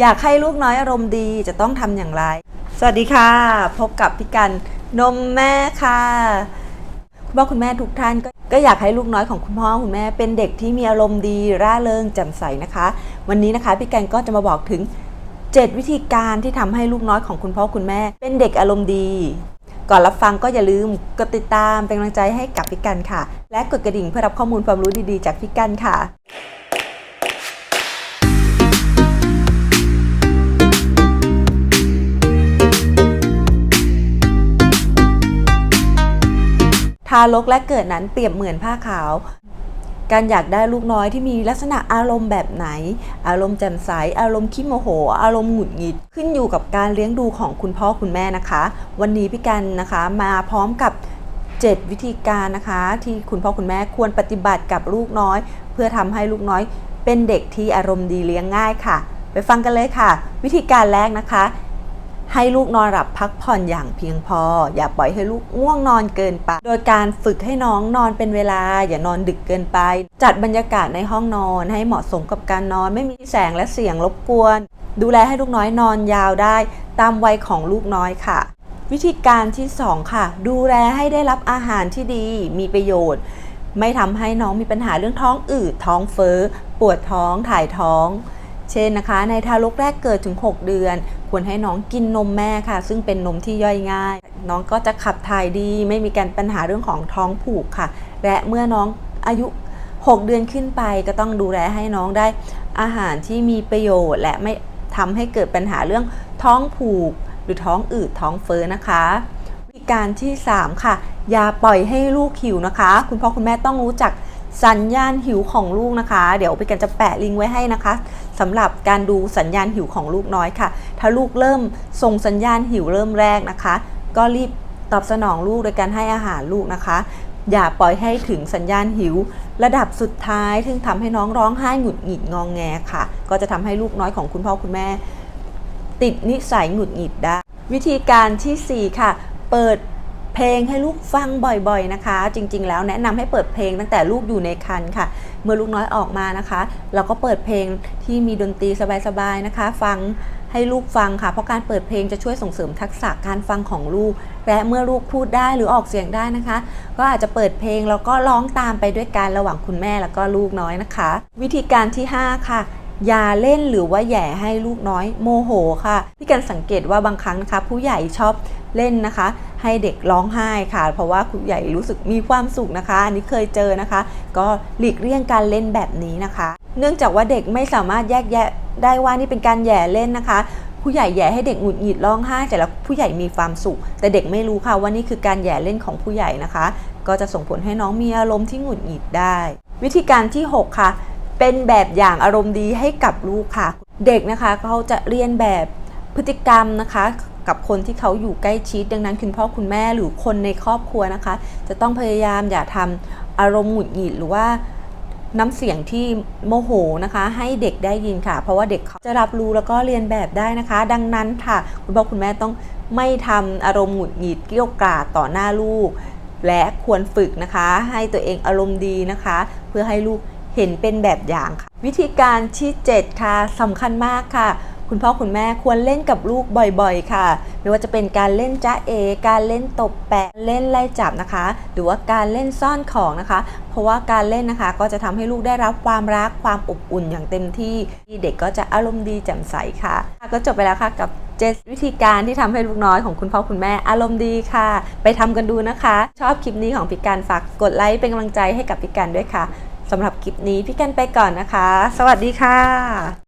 อยากให้ลูกน้อยอารมณ์ดีจะต้องทำอย่างไร สวัสดีค่ะ พบกับพี่กันนมแม่ค่ะคุณพ่อคุณแม่ทุกท่านก็ก็อยากให้ลูกน้อยของคุณพ่อคุณแม่เป็นเด็กที่มีอารมณ์ดีร่าเริงแจ่มใสนะคะ วันนี้นะคะพี่กันก็จะมาบอกถึง 7 วิธีการที่ทำให้ลูกน้อยของคุณพ่อคุณแม่ เป็นเด็กอารมณ์ดี ก่อนรับฟังก็อย่าลืมกดติดตามเป็นกำลังใจให้กับพี่กันค่ะ และกดกระดิ่งเพื่อรับข้อมูลความรู้ดีๆ จากพี่กันค่ะ ทารกและเกิดนั้นเปรียบเหมือนผ้าขาว การอยากได้ลูกน้อยที่มีลักษณะอารมณ์แบบไหน อารมณ์แจ่มใส อารมณ์ขี้โมโห อารมณ์หงุดหงิด ขึ้นอยู่กับการเลี้ยงดูของคุณพ่อคุณแม่นะคะ วันนี้พี่กันนะคะมาพร้อมกับ 7 วิธีการนะคะ ที่คุณพ่อคุณแม่ควรปฏิบัติกับลูกน้อย เพื่อทำให้ลูกน้อยเป็นเด็กที่อารมณ์ดีเลี้ยงง่ายค่ะ ไปฟังกันเลยค่ะ วิธีการแรกนะคะ ให้ลูกนอนหลับพักผ่อนอย่างเพียงพอ อย่าปล่อยให้ลูกง่วงนอนเกินไป โดยการฝึกให้น้องนอนเป็นเวลา อย่านอนดึกเกินไป จัดบรรยากาศในห้องนอนให้เหมาะสมกับการนอน ไม่มีแสงและเสียงรบกวน ดูแลให้ลูกน้อยนอนยาวได้ ตามวัยของลูกน้อยค่ะ วิธีการที่ 2 ค่ะ ดูแลให้ได้รับอาหารที่ดี มีประโยชน์ ไม่ทำให้น้องมีปัญหาเรื่องท้องอืดท้องเฟ้อปวดท้องถ่ายท้อง เช่นนะคะ ในทารกแรกเกิดถึง 6 เดือน ควรให้น้องกินนมแม่ค่ะ ซึ่งเป็นนมที่ย่อยง่าย น้องก็จะขับถ่ายดี ไม่มีการปัญหาเรื่องของท้องผูกค่ะ และเมื่อน้องอายุ 6 เดือนขึ้นไปก็ต้องดูแลให้น้องได้อาหารที่มีประโยชน์ และไม่ทำให้เกิดปัญหาเรื่องท้องผูก หรือท้องอืดท้องเฟ้อนะคะวิธีการที่ 3 ค่ะ อย่าปล่อยให้ลูกหิวนะคะ คุณพ่อคุณแม่ต้องรู้จัก สัญญาณหิวของลูกนะคะ เดี๋ยวพี่กันจะแปะลิงก์ไว้ให้นะคะสำหรับการดูสัญญาณหิวของลูกน้อยค่ะ ถ้าลูกเริ่มส่งสัญญาณหิวเริ่มแรกนะคะ ก็รีบตอบสนองลูกโดยการให้อาหารลูกนะคะ อย่าปล่อยให้ถึงสัญญาณหิว ระดับสุดท้ายซึ่งทำให้น้องร้องไห้หงุดหงิดงองแงค่ะ ก็จะทำให้ลูกน้อยของคุณพ่อคุณแม่ ติดนิสัยหงุดหงิดได้ วิธีการทีสี่4 ค่ะ เปิด ลงให้ลูกฟังบ่อยๆนะคะ จริง ๆ แล้วแนะนำให้เปิดเพลงตั้งแต่ลูกอยู่ในครรภ์ค่ะ เมื่อลูกน้อยออกมานะคะ เราก็เปิดเพลงที่มีดนตรีสบายๆนะคะ ฟังให้ลูกฟังค่ะ เพราะการเปิดเพลงจะช่วยส่งเสริมทักษะการฟังของลูก และเมื่อลูกพูดได้หรือออกเสียงได้นะคะ ก็อาจจะเปิดเพลงแล้วก็ร้องตามไปด้วยกันระหว่างคุณแม่แล้วก็ลูกน้อยนะคะ วิธีการที่ 5 ค่ะ อย่าเล่นหรือว่าแย่ให้ลูกน้อยโมโหค่ะ พี่กันสังเกตว่าบางครั้งนะคะผู้ใหญ่ชอบเล่นนะคะ ให้เด็กร้องไห้ค่ะ เพราะว่าผู้ใหญ่รู้สึกมีความสุขนะคะ อันนี้เคยเจอนะคะ ก็หลีกเลี่ยงการเล่นแบบนี้นะคะ เนื่องจากว่าเด็กไม่สามารถแยกแยะได้ว่านี่เป็นการแย่เล่นนะคะผู้ใหญ่แย่ให้เด็กหงุดหงิดร้องไห้แต่แล้วผู้ใหญ่มีความสุข แต่เด็กไม่รู้ค่ะว่านี่คือการแย่เล่นของผู้ใหญ่นะคะ ก็จะส่งผลให้น้องมีอารมณ์ที่หงุดหงิดได้ วิธีการที่ 6 ค่ะ เป็นแบบอย่างอารมณ์ดีให้กับลูกค่ะ เด็กนะคะเขาจะเรียนแบบพฤติกรรมนะคะกับคนที่เขาอยู่ใกล้ชิดดังนั้นคุณพ่อคุณแม่หรือคนในครอบครัวนะคะ จะต้องพยายามอย่าทำอารมณ์หงุดหงิดหรือว่าน้ำเสียงที่โมโหนะคะ ให้เด็กได้ยินค่ะ เพราะว่าเด็กเขาจะรับรู้แล้วก็เรียนแบบได้นะคะ ดังนั้นค่ะ คุณพ่อคุณแม่ต้องไม่ทำอารมณ์หงุดหงิดเกี้ยวกราต่อหน้าลูก และควรฝึกนะคะ ให้ตัวเองอารมณ์ดีนะคะ เพื่อให้ลูก เห็นเป็นแบบอย่างค่ะ วิธีการที่7ค่ะสำคัญมากค่ะ คุณพ่อคุณแม่ควรเล่นกับลูกบ่อยๆ ค่ะ ไม่ว่าจะเป็นการเล่นจ้าเอ การเล่นตบแปะเล่นไล่จับนะคะ หรือว่าการเล่นซ่อนของนะคะ เพราะว่าการเล่นนะคะ ก็จะทำให้ลูกได้รับความรักความอบอุ่นอย่างเต็มที่เด็กก็จะอารมณ์ดีแจ่มใสค่ะ ก็จบไปแล้วค่ะกับ7วิธีการที่ทำให้ลูกน้อยของคุณพ่อคุณแม่อารมณ์ดีค่ะ ไปทำกันดูนะคะ ชอบคลิปนี้ของพี่การฝากกดไลค์เป็นกำลังใจให้กับพี่การด้วยค่ะ สำหรับคลิปนี้พี่กันไปก่อนนะคะ สวัสดีค่ะ